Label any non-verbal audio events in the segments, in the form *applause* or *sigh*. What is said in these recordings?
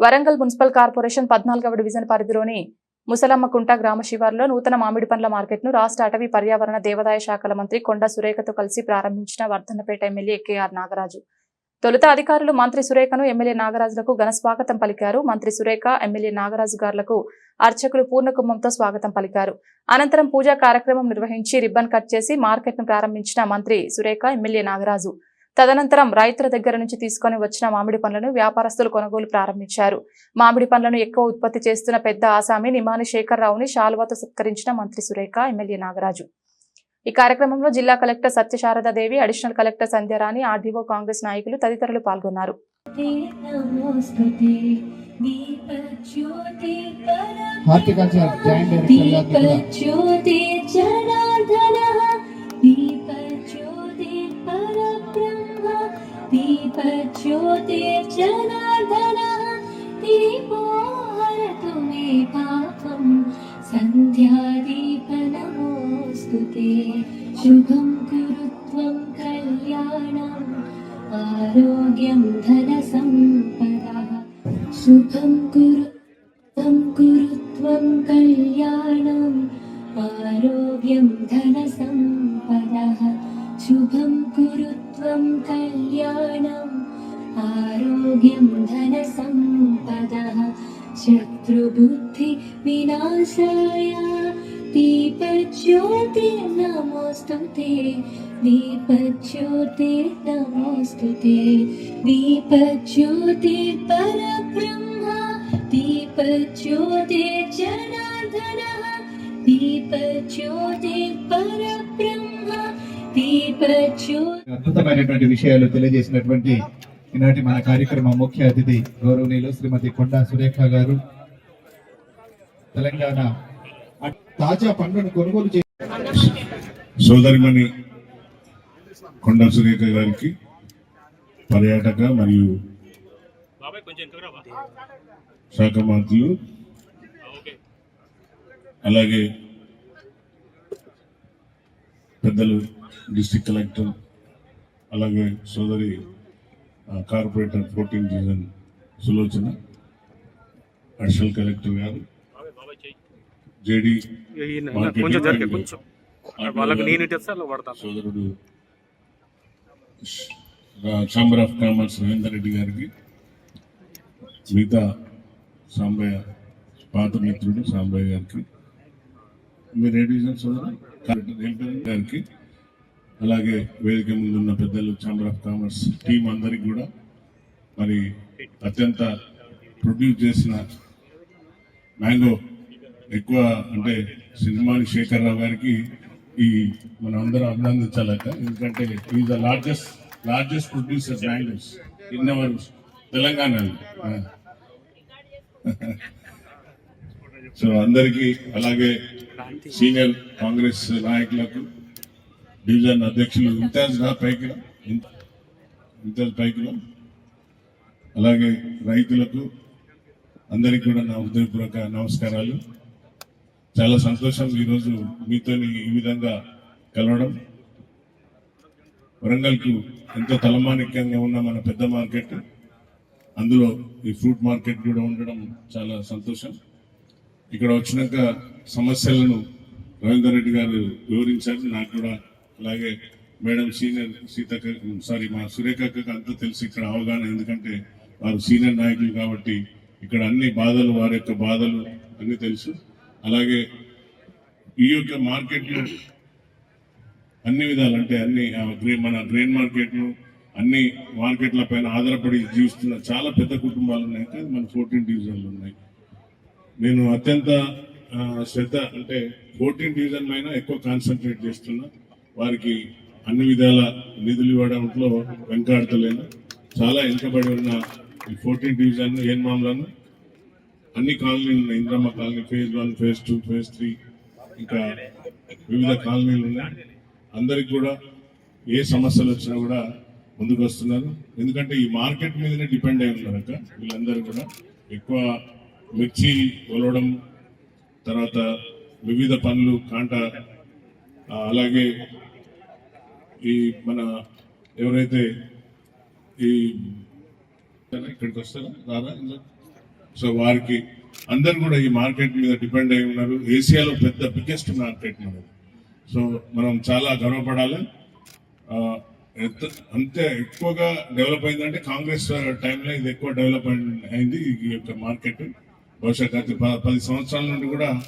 Warangal municipal corporation పద్నాలుగవ division పరిధిలోని ముసలమ్మకుంట గ్రామ శివారులో నూతన మామిడి పండ్ల మార్కెట్ను రాష్ట్ర అటవీ పర్యావరణ దేవాదాయ శాఖల మంత్రి కొండ సురేఖతో కలిసి ప్రారంభించిన వర్ధన్నపేట ఎమ్మెల్యే కేఆర్ నాగరాజు. తొలుత అధికారులు మంత్రి సురేఖను ఎమ్మెల్యే నాగరాజులకు ఘన స్వాగతం పలికారు. మంత్రి సురేఖ ఎమ్మెల్యే నాగరాజు గారులకు అర్చకులు పూర్ణకుంభంతో స్వాగతం పలికారు. అనంతరం పూజా కార్యక్రమం నిర్వహించి రిబ్బన్ కట్ చేసి మార్కెట్ను ప్రారంభించిన మంత్రి సురేఖ ఎమ్మెల్యే నాగరాజు. తదనంతరం రైతుల దగ్గర నుంచి తీసుకొని వచ్చిన మామిడి పండ్లను వ్యాపారస్తులు కొనుగోలు ప్రారంభించారు. మామిడి పండ్లను ఎక్కువ ఉత్పత్తి చేస్తున్న పెద్ద ఆసామి నిమాని శేఖర్రావుని శాలువాతో సత్కరించిన మంత్రి సురేఖ ఎమ్మెల్యే నాగరాజు. ఈ కార్యక్రమంలో జిల్లా collector Satyasaradadevi additional collector Sandhyarani RDO Congress నాయకులు తదితరులు పాల్గొన్నారు. నమోస్తుతే దీపజ్యోతి హార్టికల్చర్ జాయింట్ డైరెక్టర్ ജനാർദ്ദന തീ പോൽ തുമേ പാപം സന്ധ്യാദീപനമോസ്തു തേ. ശുഭം കുരുത്വം കല്യാണം ആരോഗ്യം ധനസമ്പദ. ശുഭം കുരുത്വം കുരുത്വം കല്യാണം ആരോഗ്യം ധനസമ്പദ. ശുഭം കുരുത്വം കല്യാണം ఆరోగ్యం ధన సంపద శుభం కురు త్వం కళ్యాణం ఆరోగ్యం ధన సంపద శత్రుబుద్ధి వినాశాయ దీపజ్యోతి నమోస్తుతే దీపజ్యోతి నమోస్తుతే దీపజ్యోతి పరబ్రహ్మ దీపజ్యోతి జనార్దన దీపజ్యోతి పరబ్రహ్మ దీపజ్యోతి అద్భుతమైనటువంటి విషయాలు తెలియజేసినటువంటి ఈనాటి మన కార్యక్రమ ముఖ్య అతిథి గౌరవనీయులు శ్రీమతి కొండా సురేఖ గారు. తెలంగాణ తాజా పండ్లను కొనుగోలు చే సోదరిమణి కొండ సురేఖ గారికి పర్యాటక మరియు శాఖ మంత్రులు అలాగే పెద్దలు డిస్టిక్ కలెక్టర్ అలాగే సోదరి corporator fourteen division Sulochana additional collector గారు జేడి సోదరుడు chamber of commerce Ravinder Reddy గారికి మిగతా సాంబయ్య పాత మిత్రుడు సాంబయ్య గారికి మీరు ఏ డివిజన్ సోదరు గారికి అలాగే వేదిక ముందు ఉన్న పెద్దలు ఛాంబర్ ఆఫ్ కామర్స్ టీం అందరికి కూడా మరి అత్యంత ప్రొడ్యూస్ చేసిన మ్యాంగో ఎక్కువ అంటే సినిమాని శేఖర్రావు గారికి ఈ మనం అందరం అభినందించాలట. ఎందుకంటే is the largest largest producer mangoes in our తెలంగాణలో. సో *laughs* అందరికీ అలాగే సీనియర్ కాంగ్రెస్ నాయకులకు డివిజన్ అధ్యక్షులు ఇంతాజ్ రా పైకి రా. ఇం- ఇంతాజ్ అలాగే రైతులకు అందరికీ కూడా నా హృదయపూర్వక నమస్కారాలు. చాలా సంతోషం ఈరోజు మీతో ఈ విధంగా కలవడం. వరంగల్కు ఎంతో తలమానిక్యంగా ఉన్న మన పెద్ద మార్కెట్ అందులో ఈ ఫ్రూట్ మార్కెట్ కూడా ఉండడం చాలా సంతోషం. ఇక్కడ వచ్చినాక సమస్యలను రవీందర్ రెడ్డి గారు వివరించారు. నాకు కూడా అలాగే మేడం సీనియర్ సీతక్క సారీ మా సురేఖకు అంతా తెలుసు ఇక్కడ అవగాహన ఎందుకంటే వారు సీనియర్ నాయకులు కాబట్టి ఇక్కడ అన్ని బాధలు వారి యొక్క బాధలు అన్ని తెలుసు. అలాగే ఈ యొక్క మార్కెట్లు అన్ని విధాలు అంటే అన్ని ఆ, మన గ్రెయిన్ మార్కెట్లు అన్ని మార్కెట్ల పైన ఆధారపడి జీవిస్తున్న చాలా పెద్ద కుటుంబాలు ఉన్నాయి కానీ మన ఫోర్టీన్ డివిజన్లు ఉన్నాయి. నేను అత్యంత శ్రద్ధ అంటే ఫోర్టీన్ డివిజన్ పైన ఎక్కువ కాన్సన్ట్రేట్ చేస్తున్నా. వారికి అన్ని విధాల నిధులు ఇవ్వడంలో వెంకాడతలేను చాలా వెనుకబడి ఉన్న ఈ ఫోర్టీన్ డివిజన్ ఏం మామలను అన్ని కాలనీలు ఉన్నాయి. Indiramma colony phase one phase two phase three ఇంకా వివిధ కాలనీలు ఉన్నాయి. అందరికి కూడా ఏ సమస్యలు వచ్చినా కూడా ముందుకు వస్తున్నారు ఎందుకంటే ఈ మార్కెట్ మీదనే డిపెండ్ అయి ఉన్నారు వీళ్ళందరూ కూడా ఎక్కువ మిర్చి కొలవడం తర్వాత వివిధ పనులు కాంట అలాగే ఈ మన ఎవరైతే ఈ ఇక్కడికి వస్తారా? రారా ఇందులో? సో వారికి అందరు కూడా ఈ మార్కెట్ మీద డిపెండ్ అయి ఉన్నారు. ఏసియాలో పెద్ద బిగ్గెస్ట్ మార్కెట్ మనది. సో మనం చాలా గర్వపడాలి. ఎంత- అంతే ఎక్కువగా డెవలప్ అయిందంటే కాంగ్రెస్ టైంలో ఇది ఎక్కువ డెవలప్ అయింది ఈ యొక్క మార్కెట్. బహుశా గత ప- పది సంవత్సరాల నుండి కూడా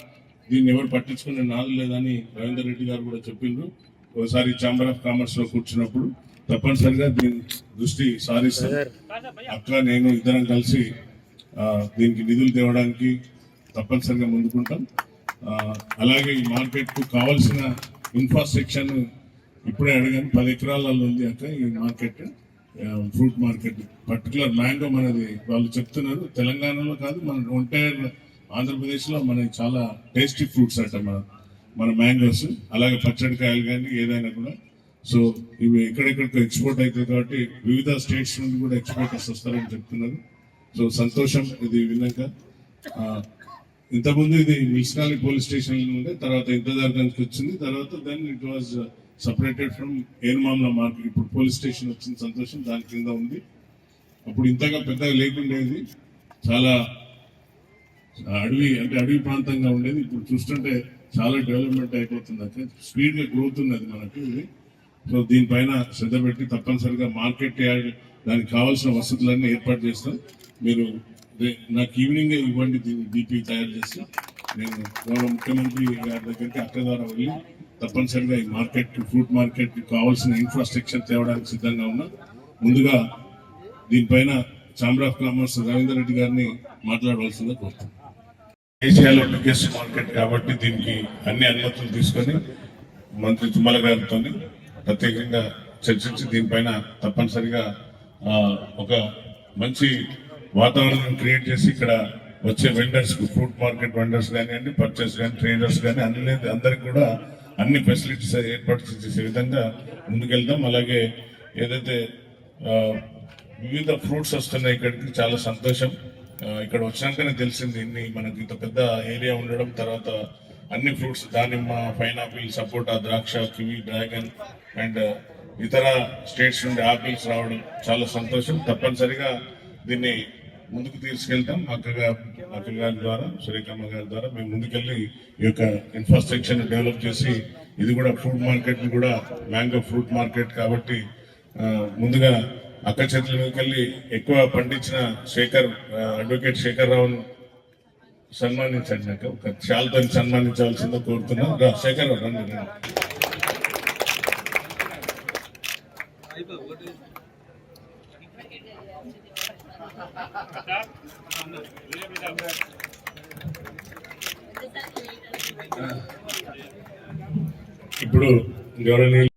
దీన్ని ఎవరు పట్టించుకునే నాలు లేదని రవీందర్ రెడ్డి గారు కూడా చెప్పిండ్రు. ఒకసారి ఛాంబర్ ఆఫ్ కామర్స్లో కూర్చున్నప్పుడు తప్పనిసరిగా దీని దృష్టి సారిస్తాం. అక్క నేను ఇద్దరం కలిసి దీనికి నిధులు తేవడానికి తప్పనిసరిగా ముందుకుంటాం. అలాగే ఈ మార్కెట్కు కావాల్సిన ఇన్ఫ్రాస్ట్రక్చర్ ఇప్పుడే అడిగాను. పది ఎకరాలలో ఉంది అక్క ఈ market. Fruit market. Particular mango మనది వాళ్ళు చెప్తున్నారు. తెలంగాణలో కాదు మన ఒంటైర్ ఆంధ్రప్రదేశ్లో మన చాలా టేస్టీ ఫ్రూట్స్ అట మన. మన మ్యాంగోస్ అలాగే పచ్చడి కాయలు కానీ ఏదైనా కూడా. సో ఇవి ఎక్కడెక్కడికో ఎక్స్పోర్ట్ అవుతుంది కాబట్టి వివిధ స్టేట్స్ నుండి కూడా ఎక్స్పోర్టర్స్ వస్తారని చెప్తున్నారు. సో సంతోషం ఇది విన్నాక. ఇంతకుముందు ఇది మిల్స్కాలి పోలీస్ స్టేషన్ ఉండే తర్వాత ఇంతదార్ గంజ్కి వచ్చింది తర్వాత then it was separated from Enumamula market ఇప్పుడు పోలీస్ స్టేషన్ వచ్చింది సంతోషం దాని కింద ఉంది. అప్పుడు ఇంతగా పెద్దగా లేకుండేది చాలా అడవి అంటే అడవి ప్రాంతంగా ఉండేది. ఇప్పుడు చూస్తుంటే చాలా డెవలప్మెంట్ అయిపోతుంది. అయితే స్పీడ్గా గ్రోత్ ఉన్నది మనకు. ఇది సో దీనిపైన శ్రద్ధ పెట్టి తప్పనిసరిగా మార్కెట్ దానికి కావాల్సిన వసతులన్నీ ఏర్పాటు చేస్తాం. మీరు నాకు ఈవినింగ్ ఇవ్వండి దీన్ని డీపీ తయారు చేసి. నేను గౌరవ ముఖ్యమంత్రి గారి దగ్గరికి అక్క ద్వారా వెళ్ళి తప్పనిసరిగా ఈ మార్కెట్ ఫ్రూట్ మార్కెట్ కావాల్సిన ఇన్ఫ్రాస్ట్రక్చర్ తేవడానికి సిద్ధంగా ఉన్నా. ముందుగా దీనిపైన chamber of commerce Ravinder Reddy గారిని మాట్లాడవలసిందిగా కోరుతున్నాను. ఏషియాలో బిగ్గెస్ట్ మార్కెట్ కాబట్టి దీనికి అన్ని అనుమతులు తీసుకొని మంత్రి తుమ్మల గారితో ప్రత్యేకంగా చర్చించి దీనిపైన తప్పనిసరిగా ఒక మంచి వాతావరణం క్రియేట్ చేసి ఇక్కడ వచ్చే వెండర్స్ ఫ్రూట్ మార్కెట్ వెండర్స్ కానివ్వండి పర్చేస్ కానీ ట్రేడర్స్ కానీ అన్ని అందరికి కూడా అన్ని ఫెసిలిటీస్ ఏర్పాటు చేసే విధంగా ముందుకెళ్తాం అలాగే ఏదైతే వివిధ ఫ్రూట్స్ వస్తున్నాయి ఇక్కడికి చాలా సంతోషం. ఇక్కడ వచ్చినాకనే తెలిసింది ఇన్ని మనకి ఇంత పెద్ద ఏరియా ఉండడం తర్వాత అన్ని ఫ్రూట్స్ దానిమ్మ పైనాపిల్ సపోటా ద్రాక్ష కివి డ్రాగన్ అండ్ ఇతర స్టేట్స్ నుండి ఆపిల్స్ రావడం చాలా సంతోషం. తప్పనిసరిగా దీన్ని ముందుకు తీసుకెళ్తాం. అక్కగా అక్క గారి ద్వారా సురేఖమ్మ గారి ద్వారా మేము ముందుకెళ్ళి ఈ యొక్క ఇన్ఫ్రాస్ట్రక్చర్ డెవలప్ చేసి ఇది కూడా ఫ్రూట్ మార్కెట్ కూడా మ్యాంగో ఫ్రూట్ మార్కెట్ కాబట్టి ముందుగా అక్క చేతుల ఎక్కువ పండించిన శేఖర్ అడ్వకేట్ శేఖర్ రావును సన్మానించండి నాకు. ఒక శాల్తో సన్మానించవలసిందో కోరుతున్నా. రా శేఖర్ రావు రండి రండి. ఇప్పుడు గౌరవనీయులు